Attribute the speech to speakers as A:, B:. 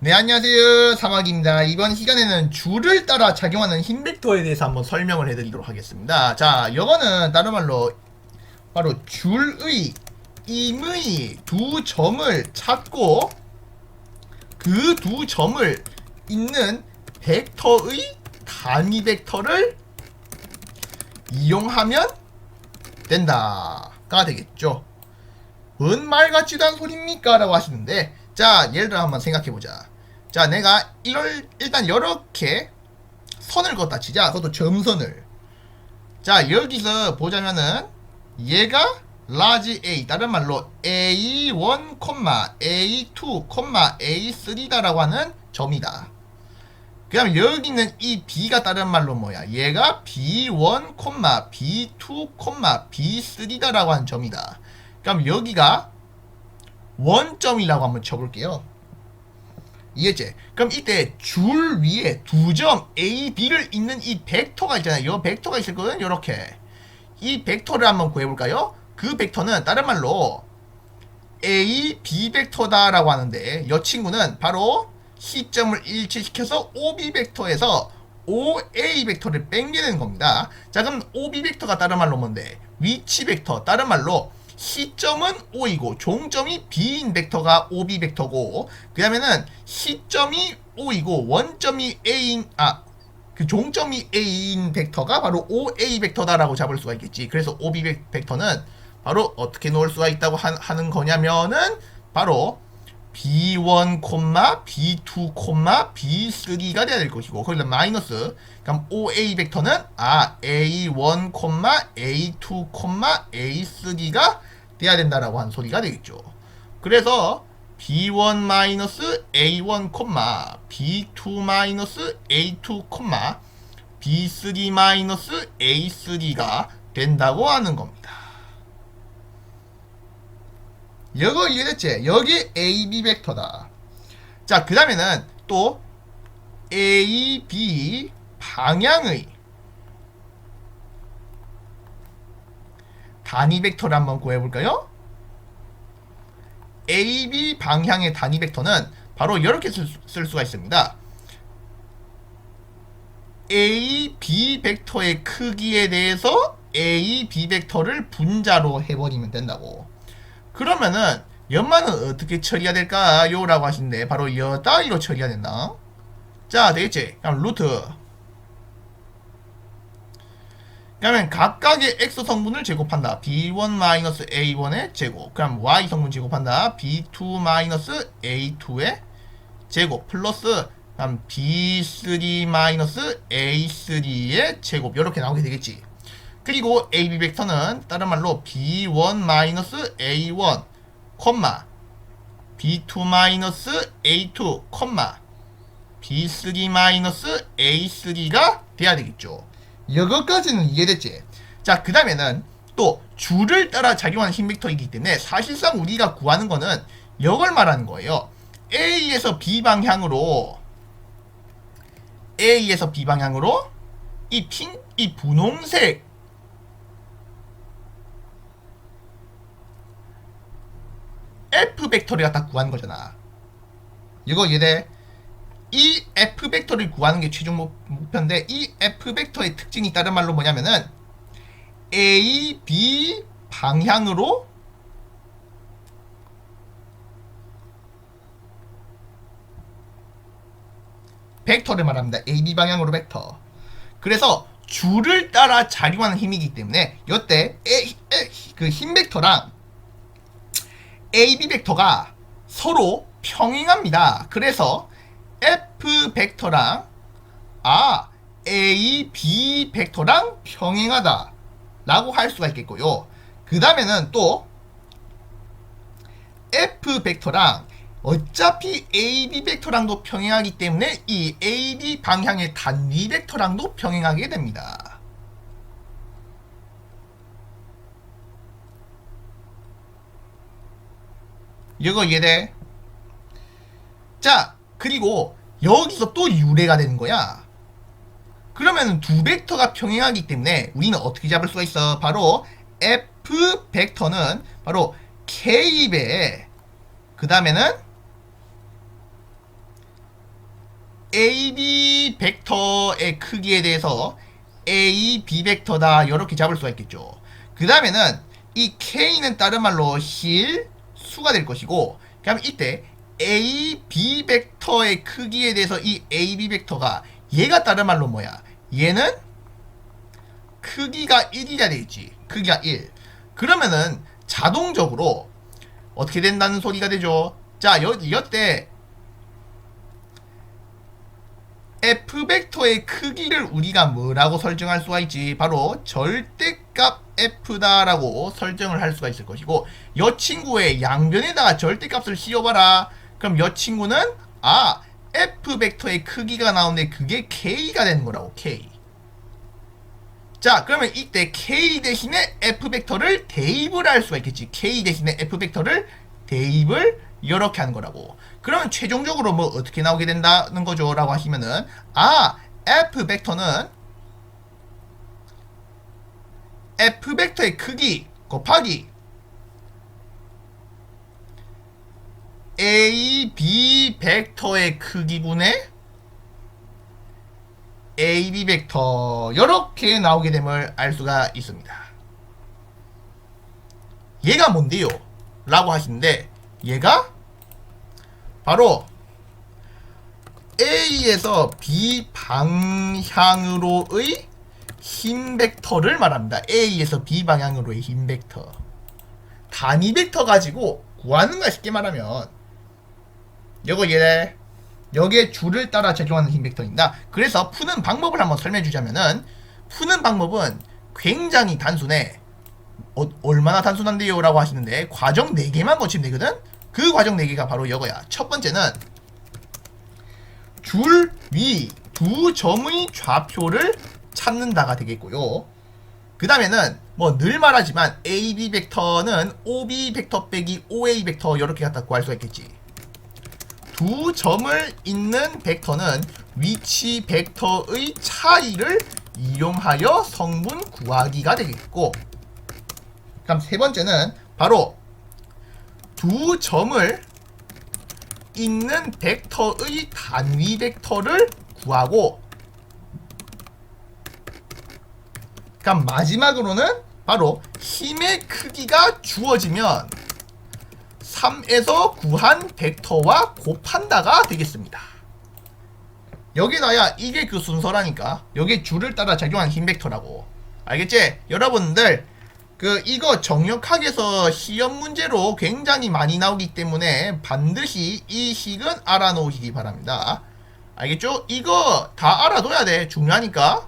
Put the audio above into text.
A: 네, 안녕하세요. 사막입니다. 이번 시간에는 줄을 따라 작용하는 힘 벡터에 대해서 한번 설명을 해드리도록 하겠습니다. 자, 이거는 다른 말로 바로 줄의 임의 두 점을 찾고 그 두 점을 있는 벡터의 단위 벡터를 이용하면 된다가 되겠죠. 뭔 말 같지도 않은 소리입니까? 라고 하시는데 자 예를 들어 한번 생각해 보자. 자 내가 이걸 일단 이렇게 선을 걷다 치자. 그것도 점선을. 자 여기서 보자면은 얘가 라지 A 다른 말로 A1, A2, A3다라고 하는 점이다. 그 다음 여기 있는 이 B가 다른 말로 뭐야? 얘가 B1, B2, B3다라고 하는 점이다. 그럼 여기가 원점이라고 한번 쳐볼게요. 이해했지? 그럼 이때 줄 위에 두 점 A, B를 잇는 이 벡터가 있잖아요. 이 벡터가 있을 거거든. 요렇게. 이 벡터를 한번 구해볼까요? 그 벡터는 다른 말로 A, B 벡터다라고 하는데 이 친구는 바로 시점을 일치시켜서 OB 벡터에서 OA 벡터를 뺀게되는 겁니다. 자 그럼 OB 벡터가 다른 말로 뭔데? 위치 벡터 다른 말로 시점은 O이고 종점이 B인 벡터가 OB 벡터고 그 다음에는 시점이 O이고 원점이 A인 아 그 종점이 A인 벡터가 바로 OA 벡터다라고 잡을 수가 있겠지. 그래서 OB 벡- 벡터는 바로 어떻게 놓을 수가 있다고 하, 하는 거냐면은 바로 B1, B2, B3가 돼야 될 것이고 거기다 마이너스. 그럼 OA 벡터는 아 A1, A2, A3가 돼야 된다라고 한 소리가 되겠죠. 그래서 B1 마이너스 A1, B2 마이너스 A2, B3 마이너스 A3가 된다고 하는 겁니다. 이거 이해됐지? 여기 AB 벡터다. 자, 그 다음에는 또 AB 방향의 단위 벡터를 한번 구해볼까요? AB 방향의 단위 벡터는 바로 이렇게 쓸, 수- 쓸 수가 있습니다. AB 벡터의 크기에 대해서 AB 벡터를 분자로 해버리면 된다고. 그러면은 연마는 어떻게 처리해야 될까요? 라고 하시는데 바로 여 따위로 처리해야 된다. 자 되겠지? 그럼 루트 그러면 각각의 x 성분을 제곱한다. b1-a1의 제곱. 그럼 y 성분 제곱한다. b2-a2의 제곱 플러스 그럼 b3-a3의 제곱 이렇게 나오게 되겠지. 그리고 AB 벡터는 다른 말로 b1-a1, b2-a2, b3-a3가 돼야 되겠죠. 이것까지는 이해됐지? 자, 그 다음에는 또 줄을 따라 작용하는 힘 벡터이기 때문에 사실상 우리가 구하는 거는 이걸 말하는 거예요. A에서 B 방향으로 A에서 B 방향으로 이 핑, 이 분홍색 F 벡터를 갖다 구하는 거잖아. 이거 이해돼? 이 F 벡터를 구하는 게 최종 목- 목표인데 이 F 벡터의 특징이 다른 말로 뭐냐면은 A, B 방향으로 벡터를 말합니다. A, B 방향으로 벡터. 그래서 줄을 따라 작용하는 힘이기 때문에 이때 그힘 벡터랑 AB 벡터가 서로 평행합니다. 그래서 F 벡터랑 아 A, B 벡터랑 평행하다 라고 할 수가 있겠고요. 그 다음에는 또 F 벡터랑 어차피 AB 벡터랑도 평행하기 때문에 이 AB 방향의 단위 벡터랑도 평행하게 됩니다. 이거 이해돼? 자, 그리고 여기서 또 유래가 되는 거야. 그러면 두 벡터가 평행하기 때문에 우리는 어떻게 잡을 수가 있어? 바로 F 벡터는 바로 K배 그 다음에는 AB 벡터의 크기에 대해서 A, B 벡터다 이렇게 잡을 수가 있겠죠. 그 다음에는 이 K는 다른 말로 실 수가 될 것이고 그다음 이때 A, B 벡터의 크기에 대해서 이 A, B 벡터가 얘가 다른 말로 뭐야? 얘는 크기가 1이라 되겠지. 크기가 1. 그러면은 자동적으로 어떻게 된다는 소리가 되죠? 자, 여, 여때 f 벡터의 크기를 우리가 뭐라고 설정할 수가 있지? 바로 절대값 f다라고 설정을 할 수가 있을 것이고 여 친구의 양변에다가 절대값을 씌워봐라. 그럼 여 친구는 아 f 벡터의 크기가 나오는데 그게 k가 되는 거라고 k. 자 그러면 이때 k 대신에 f 벡터를 대입을 할 수가 있겠지. k 대신에 f 벡터를 대입을 이렇게 하는 거라고. 그러면 최종적으로 뭐 어떻게 나오게 된다는 거죠? 라고 하시면은 아 f 벡터는 f 벡터의 크기 곱하기 a b 벡터의 크기분의 a b 벡터 이렇게 나오게 됨을 알 수가 있습니다. 얘가 뭔데요? 라고 하시는데 얘가 바로 A에서 B 방향으로의 힘 벡터를 말합니다. A에서 B 방향으로의 힘 벡터. 단위 벡터 가지고 구하는 거야 쉽게 말하면. 요거 얘 여기에 줄을 따라 적용하는 힘 벡터입니다. 그래서 푸는 방법을 한번 설명해 주자면은 푸는 방법은 굉장히 단순해. 어, 얼마나 단순한데요? 라고 하시는데 과정 4개만 고치면 되거든? 그 과정 4개가 바로 이거야. 첫 번째는 줄 위 두 점의 좌표를 찾는다가 되겠고요. 그 다음에는 뭐 늘 말하지만 AB 벡터는 OB 벡터 빼기 OA 벡터 이렇게 갖다 구할 수가 있겠지. 두 점을 잇는 벡터는 위치 벡터의 차이를 이용하여 성분 구하기가 되겠고 그다음 세 번째는 바로 두 점을 잇는 벡터의 단위 벡터를 구하고 그럼 마지막으로는 바로 힘의 크기가 주어지면 3에서 구한 벡터와 곱한다가 되겠습니다. 여기다야 이게 그 순서라니까 여기 줄을 따라 작용한 힘 벡터라고 알겠지? 여러분들 그 이거 정력학에서 시험 문제로 굉장히 많이 나오기 때문에 반드시 이 식은 알아놓으시기 바랍니다. 알겠죠? 이거 다 알아둬야 돼. 중요하니까.